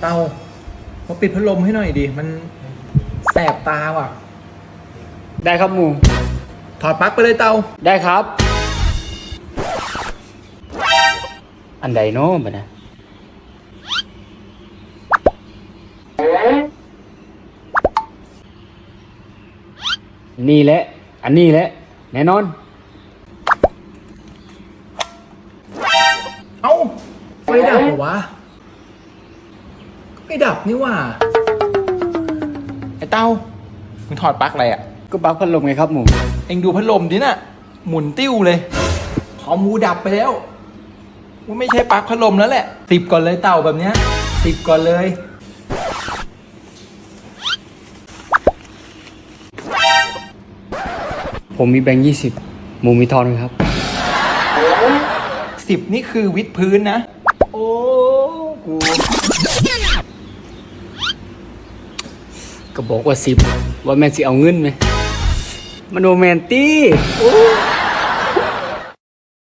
เตามาปิดพัดลมให้หน่อยดิ มันแสบตาว่ะ ได้ครับหมู ถอดปลั๊กไปเลยเตา ได้ครับ อันใดเนาะบัดนะนี่แหละ อันนี้แหละ แน่นอน เอ้าไฟดับเหรอวะก็ ไม่ดับนี่หว่า ไอ้เต้ามึงถอดปลั๊กอะไรอะ ก็บักพัดลมไงครับหมูเอ็งดูพัดลมดิน่ะ หมุนติ้วเลยคอมมูดับไปแล้วมันไม่ใช่ปลั๊กพัดลมแล้วแหละสิบก่อนเลยเต่าแบบเนี้ยสิบก่อนเลย ผมมีแบงค์ยี่สิบหมูมีทอนไหมครับ สิบนี่คือวิดพื้นนะ โอ้ กู ก็บอกว่าสิบว่าแมนสิเอาเงินไหมมันโนแมนตี้โอ้